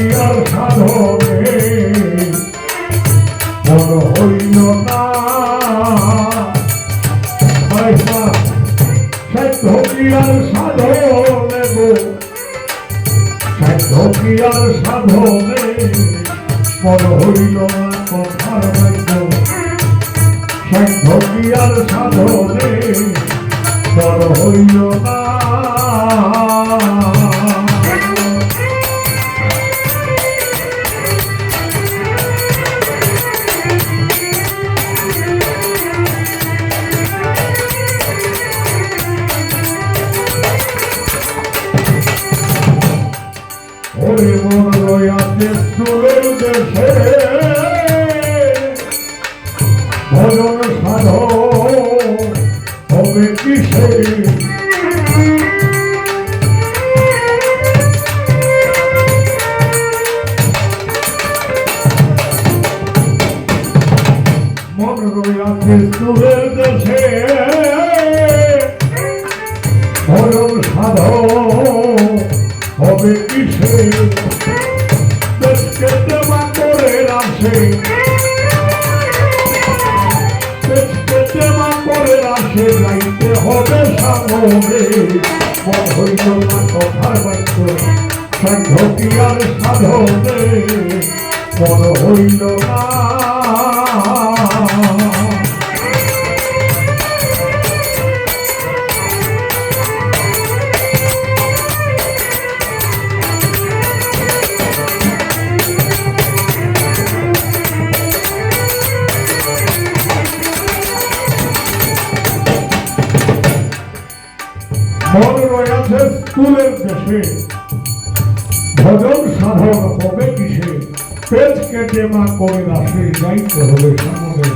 লাগিয়ার সাধনে মন হইল না সাধ্য কিয়ার সাধনে গো সাধ্য কিয়ার সাধনে মন হইল না কথার বাক্য সাধ্য কিয়ার সাধনে মন হইল না সাধ হবে কিসে মন রয়াতে চুলের দেশে ভজন সামনে মন হইল হইল না। স্কুলের দেশে ভজন সাধন হবে কিসে? পেট কেটে মা করে রাশে যাইতে হবে সামনে।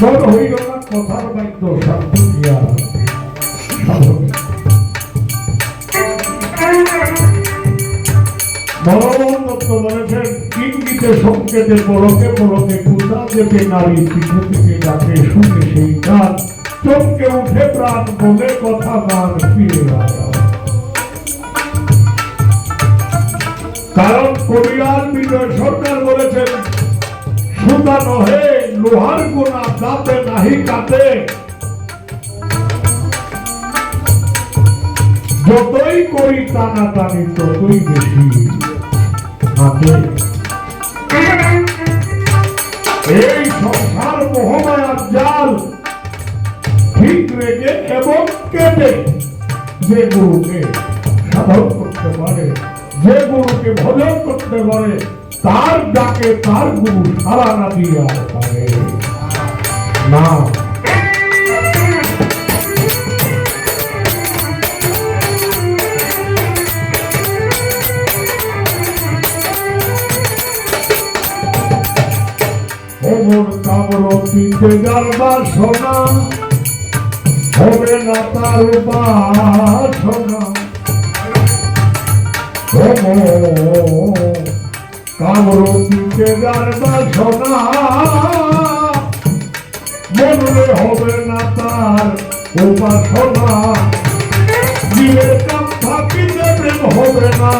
মন হইল না কথার বাক্য শান্তি দিয়া সাধন। দত্ত বলেছেন, ইঙ্গিতে সংকেতে পলকে পলকে কুদা দেবে নারী পিঠে থেকে শুনে সেই গান। চমকে উঠে প্রাণ বলে কথা গান ফিরে আসা কারণ কবিরাজ বিজয় সরকার বলেছেন সুতা নহে লোহার কোনা দাঁতে নাহি কাটে যতই করি টানা টানি, ততই বেশি এই সংসার মোহমায়ার জাল ঠিক রেখে এবং কেটে যে গুরুকে সাধন করতে পারে। যে গুরুকে ভজন করতে পারে তার ডাকে তার গুরু সারা না দিয়ে আর পারে। না। সোনা, হবে না তার উপাসনা ওমর কামরতিতে যারবা সোনা মনরে হবে না তার উপাসনা জীবের কাম থাকিতে প্রেম হবে না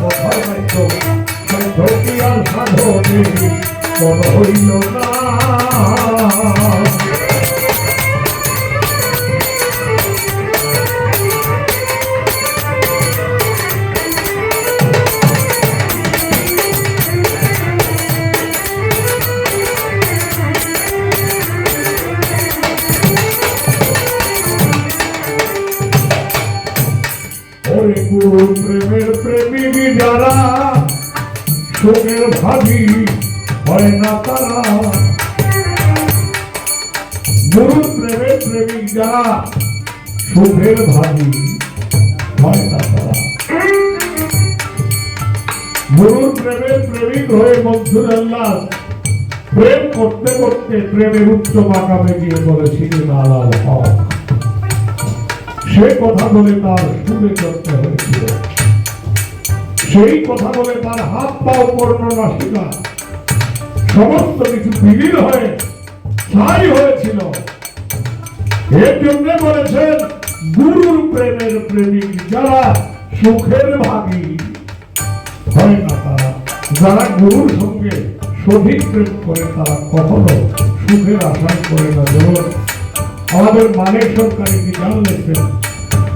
কথা মন হইল না প্রেমের প্রেমিক যারা ভাবি, হয় না তারা? প্রেমের প্রেমিক যারা ভাবি, হয় না তারা? প্রেমের প্রেমিক হয়ে মনসুর আল্লাহ প্রেম করতে করতে প্রেমের উচ্চ মাকামে গিয়ে বলেছিলেন আলাল হক। সে কথা বলে তার শুনে করতে হয়েছিল। সেই কথা বলে তার হাত পা পূর্ণ নাসিকা সমস্ত কিছু বিলীন হয়ে ছাই হয়েছিল। এর জন্য বলেছেন, গুরুর প্রেমের প্রেমিক যারা সুখের ভাগী, হয় না তারা? যারা গুরুর সঙ্গে সঠিক প্রেম করে, তারা কখনো সুখের আশা করে না। যেমন আমাদের মানের সরকারি কি জানলেছেন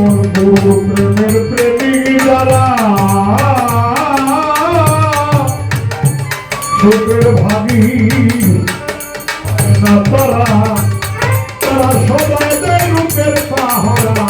বন্ধু প্রেমের প্রেমিক যারা সুখের ভাবি না তারা তারা সবাই রূপের পাহরা।